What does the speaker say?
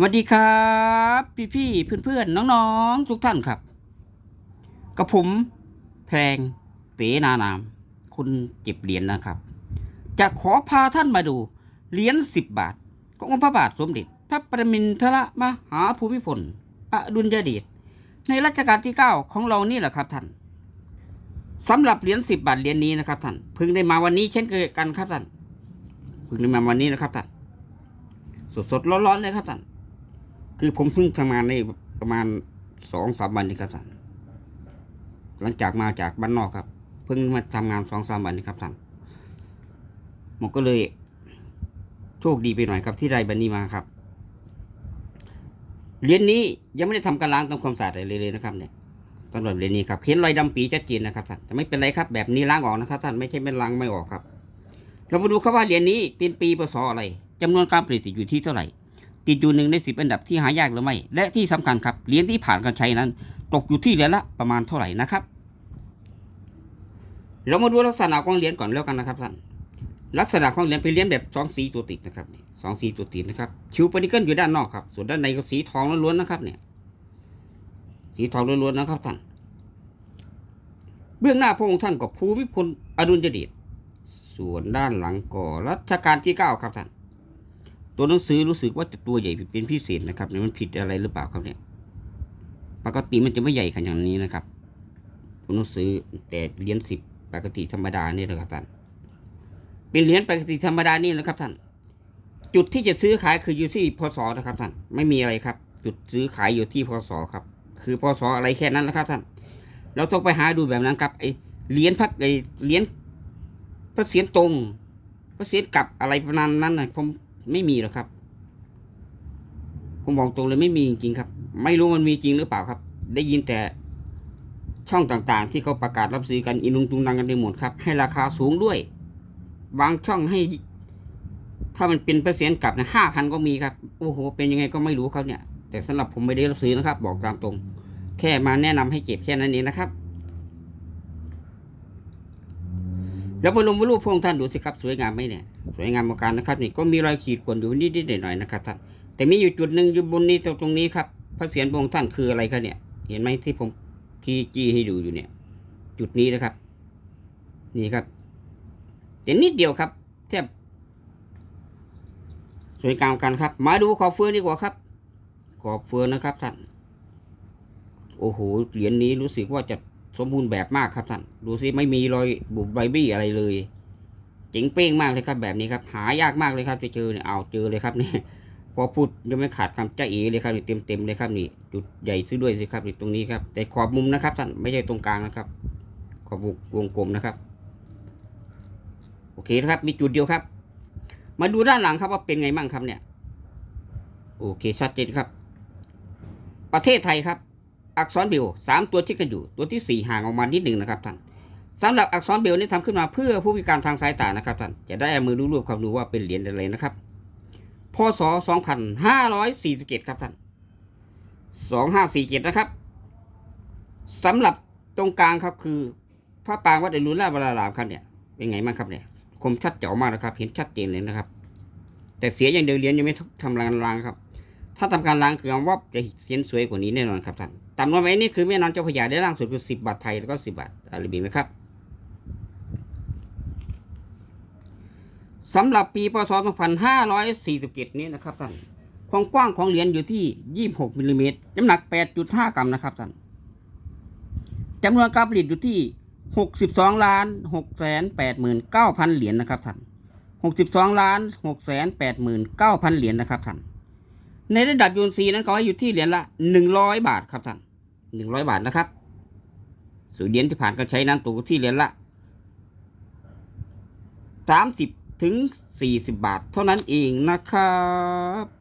สวัสดีครับ พี่พี่เพื่อนเพื่อนๆน้องๆ ทุกท่านครับกับผมแพงเตนานาม คุณเก็บเหรียญนะครับ จะขอพาท่านมาดูเหรียญสิบบาท ขององค์พระบาทสมเด็จพระประมินทรมหาภูมิพลอดุลยเดชในรัชกาลที่เก้าของเรานี่แหละครับท่านสำหรับเหรียญสิบบาทเหรียญนี้นะครับท่านเพิ่งได้มาวันนี้เช่นเดียกันครับท่านเพิ่งได้มาวันนี้นะครับท่านสดๆร้อนๆเลยครับท่าน คือผมเพิ่งทำงานได้ประมาณสองสามวันนี้ครับท่านหลังจากมาจากบ้านนอกครับ เพิ่งมาทำงานสองสามวันนี้ครับท่านผมก็เลยโชคดีไปหน่อยครับที่ได้บันนี้มาครับเหรียญนี้ยังไม่ได้ทำการล้างทำความสะอาดอะไรเลยนะครับเนี่ยตำรวจเหรียญนี้ครับเห็นรอยดำปีชัดเจนนะครับท่านแต่ไม่เป็นไรครับ แบบนี้ล้างออกนะครับท่านไม่ใช่ไม่ล้างไม่ออกครับ เรามาดูครับว่าเหรียญนี้เป็นปีพศอะไรจำนวนการผลิตอยู่ที่เท่าไหร่ ติดอยู่หนึ่งในสิบอันดับที่หายากหรือไม่ และที่สำคัญครับเหรียญที่ผ่านการใช้นั้น ตกอยู่ที่เหรียญละประมาณเท่าไหร่นะครับ เรามาดูลักษณะของเหรียญก่อนแล้วกันนะครับท่านลักษณะของเหรียญเป็นเหรียญแบบสองสีตัวติดนะครับสองสีตัวติดนะครับคิวปานิเกิลอยู่ด้านนอกครับ ส่วนด้านในก็สีทองล้วนๆนะครับ เนี่ย สีทองล้วนๆนะครับท่านเบื้องหน้าพระองค์ท่านก็ภูมิพลอดุลยเดชส่วนด้านหลังก็รัชกาลที่เก้าครับท่าน ตัวหนังสือรู้สึกว่าจะตัวใหญ่เป็นพิเศษนะครับเนี่ยมันผิดอะไรหรือเปล่าครับเนี่ยปกติมันจะไม่ใหญ่ขนาดนี้นะครับ ตัวหนังสือแต่เหรียญสิบปกติธรรมดานี่นะครับท่านเป็นเหรียญปกติธรรมดานี่นะครับท่าน จุดที่จะซื้อขายคืออยู่ที่พศนะครับท่านไม่มีอะไรครับ จุดซื้อขายอยู่ที่พศครับ คือพศอะไรแค่นั้นนะครับท่าน เราต้องไปหาดูแบบนั้นครับไอเหรียญพักไอเหรียญพระเศียรตรงพระเศียรกลับอะไรประมาณนั้นนะผม ไม่มีหรอกครับ ผมบอกตรงเลยไม่มีจริงๆครับ ไม่รู้มันมีจริงหรือเปล่าครับ ได้ยินแต่ช่องต่างๆ ที่เขาประกาศรับซื้อกันอินุงตุงนังกันไปหมดครับ ให้ราคาสูงด้วย บางช่องให้ ถ้ามันเป็นเปอร์เซ็นต์กลับนะห้าพันก็มีครับ โอ้โห เป็นยังไงก็ไม่รู้ครับเนี่ย แต่สำหรับผมไม่ได้รับซื้อนะครับ บอกตามตรง แค่มาแนะนำให้เก็บแค่นั้นเองนะครับ แล้วมาลงมรูปพระองค์ท่านดูสิครับ สวยงามไหมเนี่ยสวยงามมากการนะครับนี่ก็มีรอยขีดข่วนอยู่นิดๆหน่อยๆนะครับท่านแต่มีอยู่จุดหนึ่งอยู่บนนี้ตรงนี้ครับพระเศียรพระองค์ท่านคืออะไรครับเนี่ย เห็นไหมที่ผมที่จี้ให้ดูอยู่เนี่ย จุดนี้นะครับ นี่ครับแต่นิดเดียวครับแทบสวยงามกันครับ มาดูขอบเฟืองดีกว่าครับ ขอบเฟืองนะครับท่าน โอ้โหเหรียญนี้รู้สึกว่าจะ สมบูรณ์แบบมากครับท่าน ดูสิไม่มีรอยบุบใบบี้อะไรเลยเจ๋งเป้งมากเลยครับ แบบนี้ครับ หายากมากเลยครับจะเจอเนี่ยเอาเจอเลยครับนี่พอพูดยังไม่ขาดคำจ้าเอเลยครับนี่เต็มเต็มๆเลยครับนี่จุดใหญ่ซื้อด้วยสิครับนี่ตรงนี้ครับ แต่ขอบมุมนะครับท่านไม่ใช่ตรงกลางนะครับ ขอบวงกลมนะครับ โอเคนะครับ มีจุดเดียวครับ มาดูด้านหลังครับว่าเป็นไงบ้างครับเนี่ย โอเคชัดเจนครับ ประเทศไทยครับ อักษรเบลสามตัวที่กันอยู่ ตัวที่สี่ห่างออกมานิดหนึ่งนะครับท่านสำหรับอักษรเบลนี่ทำขึ้นมาเพื่อผู้พิการทางสายตานะครับท่านจะได้เอามือรูปๆความดูว่าเป็นเหรียญอะไรนะครับพศ2547 ครับท่าน2547 นะครับสำหรับตรงกลางครับคือพระปางวัดอรุณราชวรารามครับเนี่ยเป็นไงบ้างครับเนี่ยคมชัดเจ๋อมากนะครับ เห็นชัดเจนเลยนะครับ แต่เสียอย่างเดียวเหรียญยังไม่ทำการางครับ ถ้าทำการล้างคือว่าจะเห็นสวยกว่านี้แน่นอนครับท่านตามนวนไว้นี่คือแม่น้ำเจ้าพระยาได้ล่างสุดคือสิบบาทไทยแล้วก็สิบบาทอาราบิกนะครับสำหรับปีพศ 2547 นี้นะครับท่าน ความกว้างของเหรียญอยู่ที่ 26มิลลิเมตรน้ำหนัก 8.5 กรัมนะครับท่านจำนวนการผลิตอยู่ที่ 62ล้าน6แสน8หมื่น9พันเหรียญนะครับท่าน 62ล้าน6แสน8หมื่น9พันเหรียญนะครับท่าน ในระดับยูนซีนั้นก็ให้อยู่ที่เหรียญละหนึ่งร้อยบาทครับท่านหนึ่งร้อยบาทนะครับส่วนเหรียญที่ผ่านการใช้นั้นตกอยู่ที่เหรียญละสามสิบถึงสี่สิบบาท เท่านั้นเองนะครับ